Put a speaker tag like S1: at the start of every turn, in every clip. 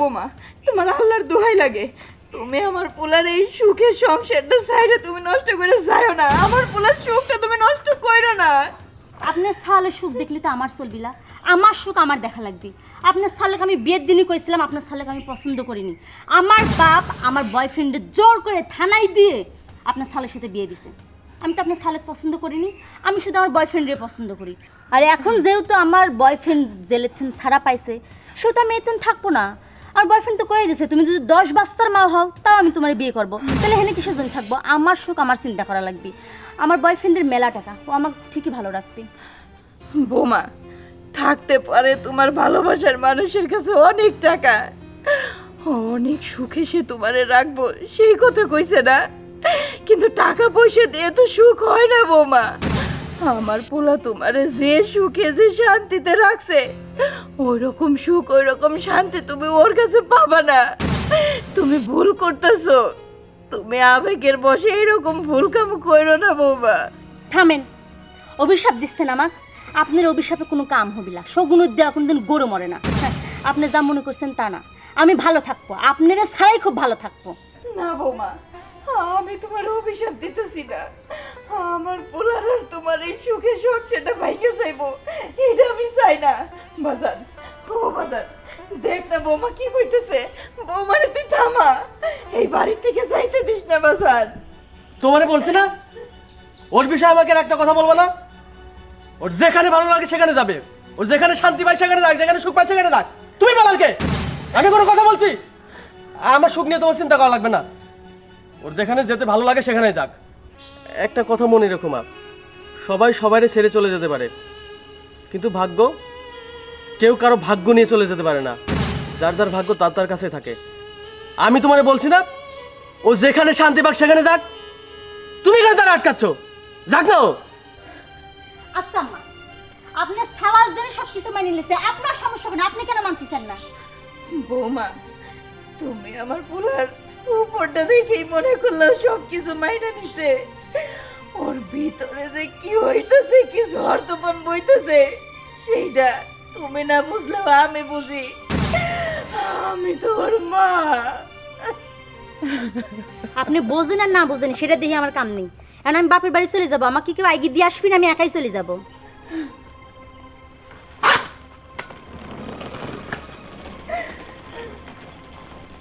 S1: বোমা, তোমার আল্লাহর দোহাই লাগে। তুমি আমার পোলার এই সুখের সংসারটা সাইডে তুমি নষ্ট করে যাও না। আমার পোলার সুখটা তুমি নষ্ট করো না।
S2: আপনার সালের সুখ দেখলে তো আমার চলবিলা আমার সুখ আমার দেখা লাগবে। আপনার সালেকে আমি বিয়ের দিনই কইছিলাম, আপনার সালেকে আমি পছন্দ করিনি। আমার বাপ আমার বয়ফ্রেন্ডের জোর করে থানায় দিয়ে আপনার সালের সাথে বিয়ে দিছে। আমি তো আপনার সালেক পছন্দ করিনি, আমি শুধু আমার বয়ফ্রেন্ডের পছন্দ করি। আর এখন যেহেতু আমার বয়ফ্রেন্ড জেলের থেকে ছাড়া পাইছে, সেহেতু আমি এতেন থাকব না। আর বয়ফ্রেন্ড তো কয়ে দিছে, তুমি যদি দশ বাচ্চার মা হও, তাও আমি তোমার বিয়ে করব। তাহলে হেনে কিসের জন্য থাকব? আমার সুখ, আমার চিন্তা করা লাগবে। আমার বয়ফ্রেন্ডের মেলা টাকা, ও আমাকে ঠিকই ভালো রাখবে।
S1: বোমা, থাকতে পারে তোমার ভালোবাসার মানুষের কাছে অনেক টাকা। অনেক সুখে সে তোমারে রাখব, সেই কথা কইছে না। কিন্তু টাকা পয়সা দিয়ে তো সুখ হয় না, বৌমা। আমার পোলা তোমারে যে সুখে, যে শান্তিতে রাখছে ওই রকম সুখ ওই রকম শান্তি তুমি ওর কাছে পাবা না। তুমি ভুল করতেছো। তুমি আবেগের বসে এরকম ভুল কাম করো না বৌমা।
S2: থামেন। অভিশাপ দিচ্ছেন আমাক। আপনার অভিশাপে কোনো কাম হবিলা শগুন দেওয়া কোনদিন গরু মরে না। আপনি যা মনে করছেন তা না। আমি ভালো থাকব। আপনারা ছাড়াই খুব ভালো থাকব।
S1: না বৌমা আমি তোমার অভিশাপ দিতেছি না। আমার পোলার তোমার এই সুখে সুখ সেটা ভাইকে চাইব এটা আমি চাই না। বাজান, ও বাজান, দেখ না বৌমা কি কইতেছে বৌমারে তুই থামা, এই বাড়ি থেকে যাইতে দিস না বাজান।
S3: তোমারে বলছি না? ওর বিষয়ে আমাকে আর একটা কথা বলব না? ওর যেখানে ভালো লাগে সেখানে যাবে। ওর যেখানে শান্তি পায় সেখানে যাক, যেখানে সুখ পায় সেখানে যাক। তুমি বলার আমি কোনো কথা বলছি? আমার সুখ নিয়ে তোমার চিন্তা করা লাগবে না। ওর যেখানে যেতে ভালো লাগে সেখানে যাক। একটা কথা মনে রেখো মা, সবাই সবাইরে ছেড়ে চলে যেতে পারে। কিন্তু ভাগ্য কেউ কারও ভাগ্য নিয়ে চলে যেতে পারে না। যার যার ভাগ্য তার তার কাছে থাকে। আমি তোমারে বলছি না ও যেখানে শান্তি পাক সেখানে যাক। তুমি কেন তারা আটকাচ্ছ। যাক না ও।
S2: আচ্ছা আম্মা আপনার সাওয়াল জেনে সব কিছু মানিয়ে নিচ্ছে আপনার সমস্যা কেন আপনি কেন মানতেছেন না?
S1: বৌমা তুমি আমার পোলার উপরটা দেখেই মনে করলাম সব কিছু মাইনা নিছে। ওর ভিতরে যে কি হইতেছে কি ঝড় তুফান বইতেছে সেইটা তুমি না বুঝলেও আমি বুঝি। আমি তোর মা।
S2: আপনি বোঝেন আর না বোঝেন সেটা দেখে আমার কাম নেই। এখন আমি বাপের বাড়ি চলে যাব আমাকে কেউ আগে দিয়ে আসবি না আমি একাই চলে যাব।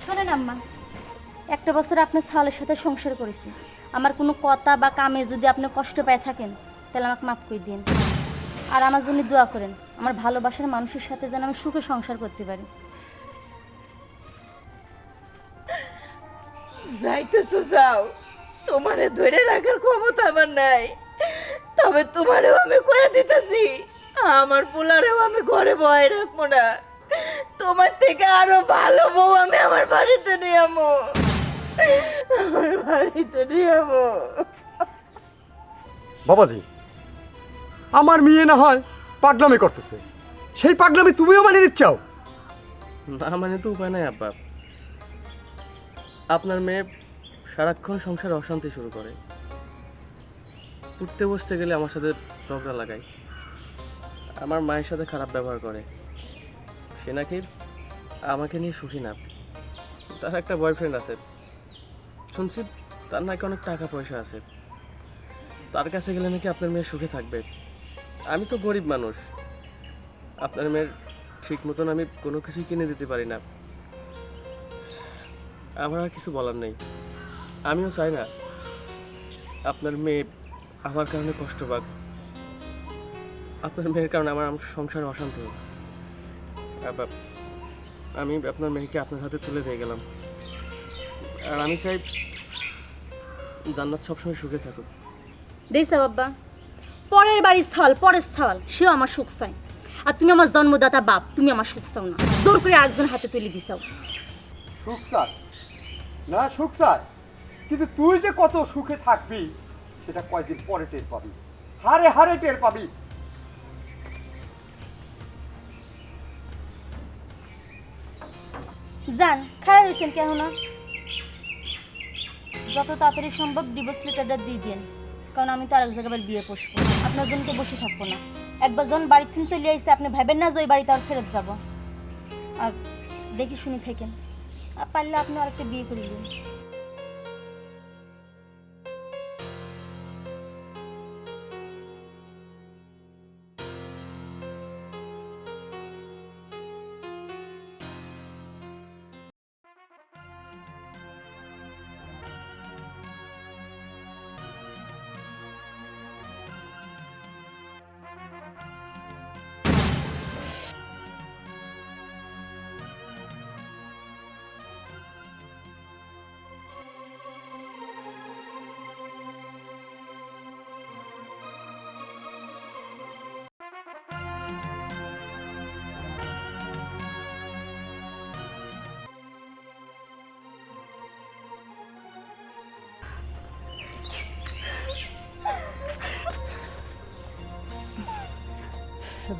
S2: শোনেন আম্মা একটা বছর আপনার ছাওয়ালের সাথে সংসার করেছি। আমার কোনো কথা বা কামে যদি আপনি কষ্ট পেয়ে থাকেন তাহলে আমাকে মাফ করে দিন আর আমার জন্য দোয়া করেন। আমার ভালোবাসার মানুষের সাথে যেন আমি সুখে সংসার করতে পারি।
S1: যাইতেছো যাও। তোমারে ধরে রাখার ক্ষমতা আমার নাই। তবে তোমারেও আমি কয়ে দিতেছি আমার পোলারেও আমি ঘরে ভয় রাখব না। তোমার থেকে আরও ভালো বউ আমি আমার বাড়িতে নিয়ে আমো। আমার বাড়িতে নিয়ে আমো।
S4: বাবাজি আমার মেয়ে না হয় পাগলামি করতেছে। সেই পাগলামি তুমিও মানে নিচ্ছাও
S3: না মানে তো উপায় নাই, আব্বা। আপনার মেয়ে সারাক্ষণ সংসারে অশান্তি শুরু করে। উঠতে বসতে গেলে আমার সাথে ঝগড়া লাগায়। আমার মায়ের সাথে খারাপ ব্যবহার করে। সে নাকি আমাকে নিয়ে সুখী না। তার একটা বয়ফ্রেন্ড আছে। শুনছি তার নাকি অনেক টাকা পয়সা আছে। তার কাছে গেলে নাকি আপনার মেয়ে সুখে থাকবে। আমি তো গরিব মানুষ। আপনার মেয়ের ঠিক মতন আমি কোনো কিছুই কিনে দিতে পারি না। আমার আর কিছু বলার নেই। আমিও চাই না আপনার মেয়ে আমার কারণে কষ্ট পাক। আপনার মেয়ের কারণে আমার সংসারে অশান্তি হোক। আমি আপনার মেয়েকে আপনার হাতে তুলে দিয়ে গেলাম। আর আমি চাই জান্নাত সবসময় সুখে থাকুক।
S2: দেখছা বাবা পরের বাড়ির স্থল পরের স্থল। সেও আমার সুখ চাই আর তুমি আমার জন্মদাতা বাপ তুমি আমার সুখ চাও না। জোর করে একজন হাতে তুলে দিছাও
S4: সুখ চাই না সুখ চাই কিন্তু তুই যে কত সুখে থাকবি সেটা কয়েকদিন পরে টের পাবি। হারে হারে টের পাবি।
S2: যান খারাপ হয়েছেন কেন না? যত তাড়াতাড়ি সম্ভব ডিভোর্স লেটারটা দিয়ে দিন কারণ আমি তো আরেক জায়গায় বিয়ে বসবো আপনার জন্য তো বসে থাকব না। একবার যখন বাড়ির থেকে চলে আসছে আপনি ভাবেন না যে ওই বাড়িতে আর ফেরত যাব। আর দেখি শুনি থাকেন। আর পারলে আপনি আরেকটা বিয়ে করে দিন।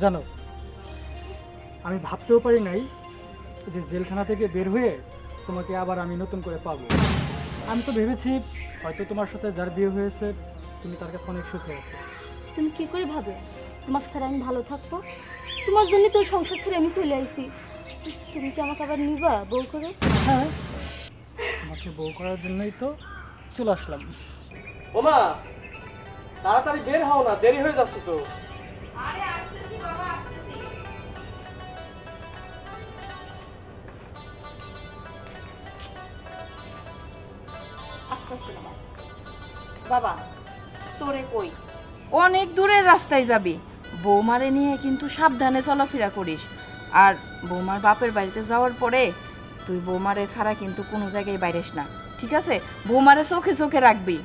S5: জানো আমি ভাবতেও পারি নাই যে জেলখানা থেকে বের হয়ে তোমাকে আবার আমি নতুন করে পাবো। আমি তো ভেবেছি হয়তো তোমার সাথে যার বিয়ে হয়েছে তুমি তার কাছে অনেক সুখে আছো।
S2: তুমি কি করে ভাবে তোমার ছাড়া আমি ভালো থাকব? তোমার জন্য তোর সংসার ছেড়ে আমি চলে আইছি। তুমি কি আমাকে আবার নিবা বউ করে?
S5: হ্যাঁ তোমাকে বউ করার জন্যই তো চলে আসলাম।
S3: ওমা তাড়াতাড়ি বের হও না দেরি হয়ে যাচ্ছে তো।
S1: কই? অনেক দূরের রাস্তায় যাবি। বৌমারে নিয়ে কিন্তু সাবধানে চলাফেরা করিস। আর বৌমার বাপের বাড়িতে যাওয়ার পরে তুই বৌমারে ছাড়া কিন্তু কোনো জায়গায় বাইরেস না, ঠিক আছে? বৌমারে চোখে চোখে রাখবি।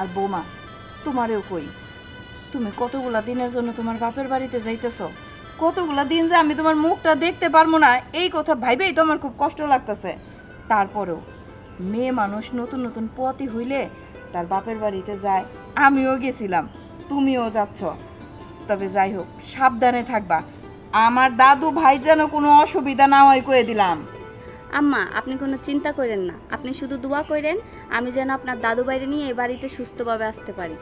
S1: আর বৌমা, তোমারেও কই? তুমি কতগুলা দিনের জন্য তোমার বাপের বাড়িতে যাইতেছ? কতগুলা দিন যে আমি তোমার মুখটা দেখতে পারব না, এই কথা ভাইবেই তোমার খুব কষ্ট লাগতেছে। তারপরেও মেয়ে মানুষ নতুন নতুন পথই হইলে তার বাপের বাড়িতে যায় আমিও গেছিলাম তুমিও যাচ্ছ। তবে যাই হোক সাবধানে থাকবা। আমার দাদু ভাই যেন কোনো অসুবিধা না হয় কয়ে দিলাম।
S6: আম্মা আপনি কোনো চিন্তা করেন না। আপনি শুধু দোয়া করেন আমি যেন আপনার দাদু বাইরে নিয়ে এ বাড়িতে সুস্থভাবে আসতে পারি।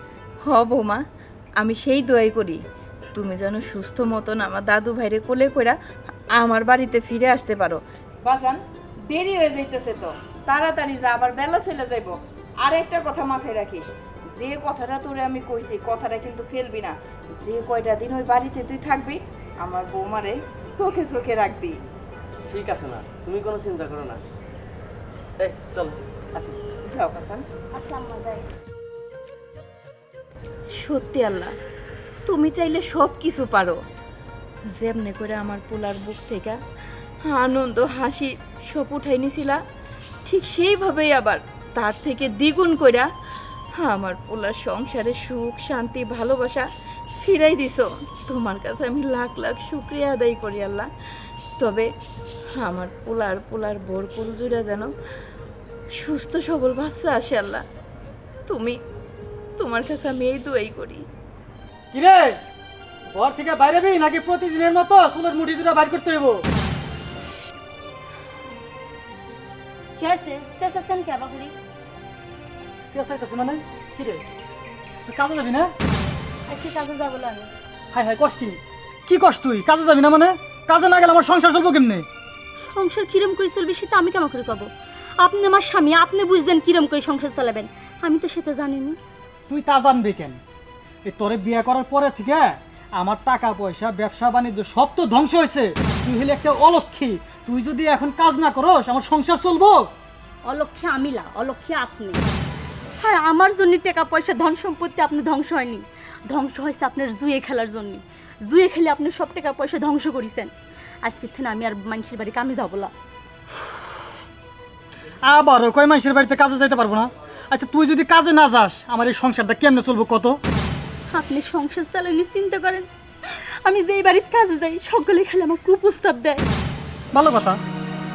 S1: হ বৌমা আমি সেই দোয়াই করি। তুমি যেন সুস্থ মতন আমার দাদু ভাইরে কোলে কইরা আমার বাড়িতে ফিরে আসতে পারো। বাজান দেরি হয়ে যাইতেছে তো। তাড়াতাড়ি যা আবার বেলা চলে যাইব। আর একটা কথা মাথায় রাখিস যে কথাটা তোরে আমি কইছি কথাটা কিন্তু ফেলবি না। যে কয়টা দিন ওই বাড়িতে তুই থাকবি আমার বৌমারে চোখে চোখে রাখবি।
S3: ঠিক আছে না তুমি কোনো চিন্তা করো না। এই চলো আসি।
S1: যাও কাসান সত্যি আল্লাহ তুমি চাইলে সব কিছু পারো। যেমনে করে আমার পোলার বুক থেকে আনন্দ হাসি সব উঠাই নিছিলা ঠিক সেইভাবেই আবার তার থেকে দ্বিগুণ কইরা আমার পোলার সংসারে সুখ, শান্তি, ভালোবাসা ফিরাই দিছো। তোমার কাছে আমি লাখ লাখ শুক্রিয়া আদায় করি আল্লাহ। তবে আমার পোলার পোলার বোর পুরুজুরা যেন সুস্থ সবল বাচ্চা আসে আল্লাহ। তুমি, তোমার কাছে আমি এই দোয়াই করি।
S5: কিরে? ঘর থেকে বাইরে নাকি প্রতিদিনের মতো চুলের মুঠি দুটা বাইর করতে হইব?
S2: কি আছে চেঁচাচ্ছেন কে বাবুরি
S5: শেষ হইতেছে মানে কিরে তুই কাজে যাবি না
S2: আজকে কাজে যাব না আমি
S5: হাই হাই কষ্ট কি কি কষ্ট তুই কাজে যাবি না মানে কাজে না গেলে আমার সংসার চলবো কেমনে?
S2: সংসার কিরম করে চলবে সেটা আমি কেমন করে আপনি আমার স্বামী আপনি বুঝবেন কিরম করে সংসার চালাবেন। আমি তো সেটা জানি না
S5: তুই তা জানবি কেন? এই তোরে বিয়ে করার পরে থেকে আমার টাকা পয়সা ব্যবসা বাণিজ্য সব তো ধ্বংস হয়েছে। তুই হলে একটা অলক্ষী। তুই যদি এখন কাজ না করস আমার সংসার চলবো।
S2: অলক্ষে আমিলা অলক্ষে আপনি। হ্যাঁ আমার জন্য টাকা পয়সা ধন সম্পত্তি আপনি ধ্বংস হয়নি। ধ্বংস হয়েছে আপনার জুয়ে খেলার জন্য। জুয়ে খেলে আপনি সব টাকা পয়সা ধ্বংস করেছেন। আজকে থেকে আমি আর মানুষের বাড়ি কামে যাব না।
S5: আবারও কয় মাসের বাড়িতে কাজে যাইতে পারব না? আচ্ছা তুই যদি কাজে না যাস আমার এই সংসারটা কেমনে চলবো কত?
S2: আপনি সংসার চালানি চিন্তা করেন। আমি যেই বাড়ির কাজে যাই সকলে খেলে আমার কুপ্রস্তাব দেয়।
S5: ভালো কথা।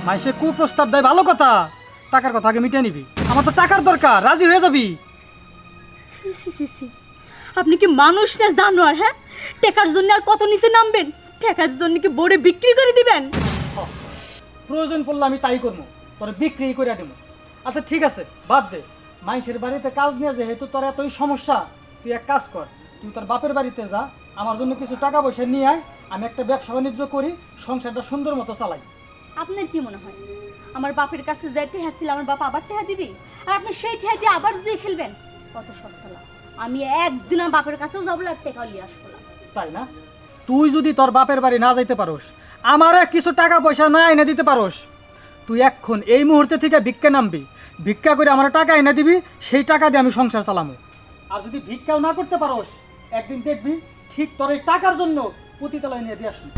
S5: মাইসে কুপ্রস্তাব দেয় ভালো কথা। টাকার কথা আগে মিটিয়ে নিবি। আমার তো টাকার দরকার রাজি হয়ে যাবি।
S2: ছি, ছি, ছি, ছি। আপনি কি মানুষ না জানোয়ার হ্যাঁ? টাকার জন্য আর কত নিচে নামবেন? টাকার জন্য কি বোর্ডে বিক্রি করে দিবেন?
S5: প্রয়োজন পড়লে আমি তাই করব। তোর বিক্রি করে দেবো। আচ্ছা ঠিক আছে বাদ দে। মাইসের বাড়িতে কাজ নিয়ে যেহেতু তোর এতই সমস্যা তুই এক কাজ কর। তুই তোর বাপের বাড়িতে যা আমার জন্য কিছু টাকা পয়সা নিয়ে আয় আমি একটা ব্যবসা বাণিজ্য করি সংসারটা সুন্দর মতো চালাই।
S2: আপনার কি মনে হয়? আমার বাপের কাছে যে ঠেহা ছিল আমার বাপ আবার ঠেহা দিবি? আর আপনি সেই ঠেহা দিয়ে আবার জুয়ে খেলবেন? কত সস্তা লাভ। আমি একদিন আমার বাপের কাছেও যাব আর টেকাও নিয়ে আসব না।
S5: তাই না? তুই যদি তোর বাপের বাড়ি না যাইতে পারোস আমারে কিছু টাকা পয়সা না এনে দিতে পারোস তুই এখন এই মুহূর্তে থেকে ভিক্ষা নামবি। ভিক্ষা করে আমার টাকা এনে দিবি সেই টাকা দিয়ে আমি সংসার চালামো। আর যদি ভিক্ষাও না করতে পারোস একদিন দেখবি ঠিক তোর এই টাকার জন্য পতিতালয় নিয়ে দিয়ে আসবি।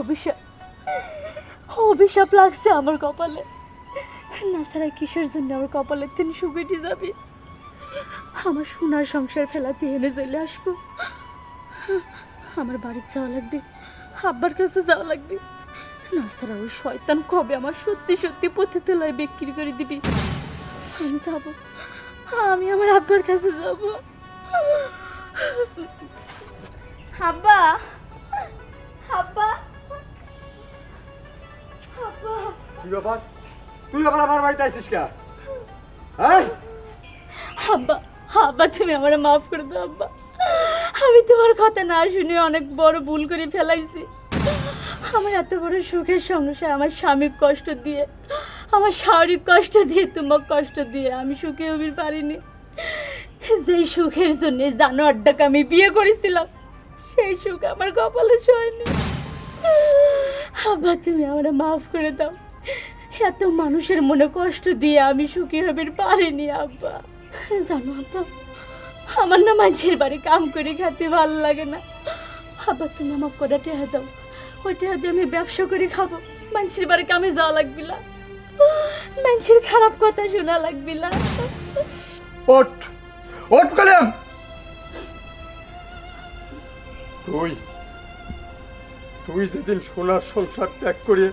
S2: অভিশাপ অভিশাপ লাগছে আমার কপালে। না ছাড়া কিসের জন্য আমার কপালের দিন সুগেটি যাবে? আমার সোনার সংসার ফেলাতে এনে চলে আসব। আমার বাড়ি যাওয়া লাগবে, আব্বার কাছে যাওয়া লাগবে। না ছাড়া ওই শয়তান কবে আমার সত্যি সত্যি পথে তেলায় বিক্রি করে দিবি? আমি যাব। আমি আমার আব্বার কাছে যাব। আব্বা! আব্বা! আব্বা!
S4: কি ব্যাপার? তুই আবার আমার বাড়িতে আইসিস কে হ্যাঁ?
S2: আব্বা আব্বা তুমি আমার মাফ করে দাও আব্বা। আমি তোমার কথা না শুনে অনেক বড় ভুল করে ফেলাইছি। আমার এত বড় সুখের সংসার, আমার স্বামীর কষ্ট দিয়ে, আমার শারীরিক কষ্ট দিয়ে, তোমার কষ্ট দিয়ে আমি সুখে হবির পারিনি। যেই সুখের জন্য জানোয়ারটাকে আমি বিয়ে করেছিলাম, সেই সুখ আমার কপালে সয়নি আব্বা, তুমি আমার মাফ করে দাও। এত মানুষের মনে কষ্ট দিয়ে আমি সুখী হবির পারিনি, আব্বা। জানো আব্বা, আমার না মানুষের বাড়ি কাম করে খেতে ভালো লাগে না। আব্বা, তুমি আমার কটা টেহা দাও। ওই টেহা দিয়ে আমি ব্যবসা করে খাব। মানুষের বাড়ি কামে যাওয়া লাগবি না মানুষের খারাপ কথা শোনা লাগবি না
S4: ওঠ ওঠ কলাম তুই তুই যেদিন সোনার সংসার ত্যাগ করে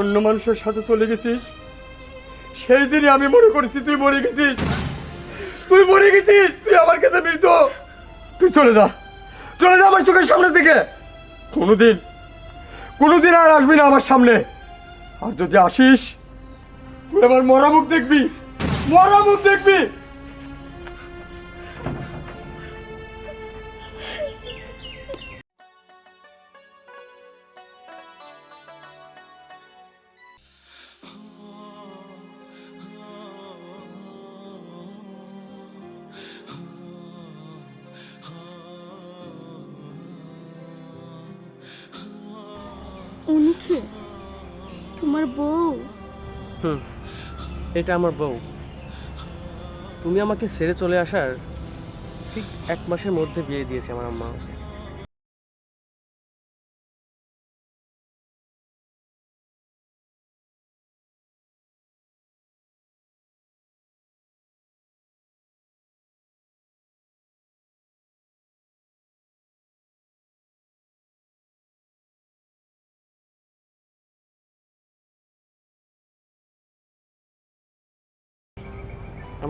S4: অন্য মানুষের সাথে চলে গেছিস, সেই দিনই আমি মনে করেছি তুই মরে গেছিস। তুই মরে গেছিস, তুই আমার কাছে মৃত। তুই চলে যা চলে যা আমার চোখের সামনে থেকে কোনোদিন কোনোদিন আর আসবি না আমার সামনে। আর যদি আসিস, তুই আমার মরা মুখ দেখবি মরা মুখ দেখবি।
S2: উনি তোমার বউ।
S3: হুম, এটা আমার বউ। তুমি আমাকে ছেড়ে চলে আসার ঠিক এক মাসের মধ্যে বিয়ে দিয়েছে আমার আম্মা। আমাকে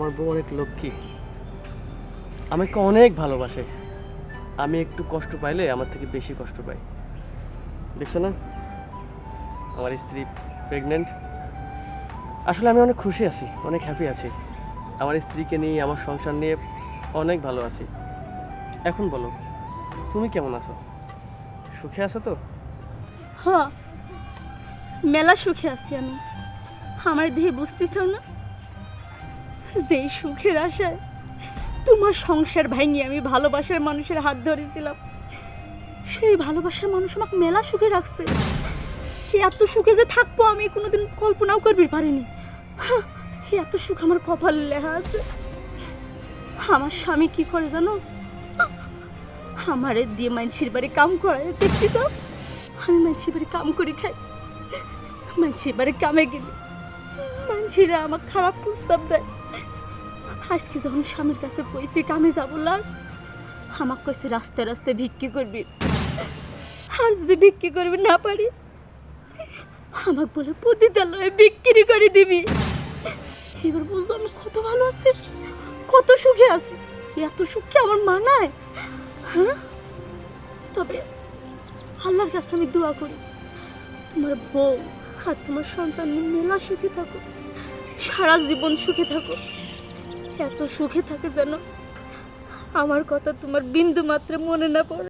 S3: আমার বউ অনেক লক্ষ্মী। আমাকে অনেক ভালোবাসে। আমি একটু কষ্ট পাইলে আমার থেকে বেশি কষ্ট পাই দেখছ না? আমার স্ত্রী প্রেগনেন্ট আসলে আমি অনেক খুশি আছি, অনেক হ্যাপি আছি। আমার স্ত্রীকে নিয়ে, আমার সংসার নিয়ে অনেক ভালো আছি। এখন বলো, তুমি কেমন আছো? সুখে আছো তো?
S2: হ্যাঁ মেলা সুখে আছি আমি। আমার দেহে বুঝতেছ না? যে সুখের আশায় তোমার সংসার ভাঙিয়ে আমি ভালোবাসার মানুষের হাত ধরেছিলাম, সেই ভালোবাসার মানুষ আমাকে মেলা সুখে রাখছে। সে এত সুখে যে থাকব আমি কোনোদিন কল্পনাও করবি পারিনি। এত সুখ আমার কপাল লেখা আছে। আমার স্বামী কি করে জানো? আমারে দিয়ে মানুষের বাড়ি কাম করে দেখছি তো। আমি মানুষের বাড়ি কাম করে খাই। মানুষের বাড়ি কামে গেলে মানুষেরা আমার খারাপ প্রস্তাব দেয়। আজকে যখন স্বামীর কাছে কইছি কামে যাব লাগ আমাকে কইছে, রাস্তায় রাস্তায় ভিক্ষি করবি। আর যদি বিক্রি করবি না পারি, আমাকে বলে পতিতালয়ে বিক্রি করে দিবি। এবার বুঝলো আমি কত ভালো আছি, কত সুখে আছি। এত সুখে আমার মানায় হ্যাঁ? তবে আল্লাহর কাছে আমি দোয়া করি, তোমার বউ আর তোমার সন্তান মেলা সুখী থাকো সারা জীবন সুখে থাকো এত সুখে থাকে যেন আমার কথা তোমার বিন্দু মাত্র মনে না পড়ে।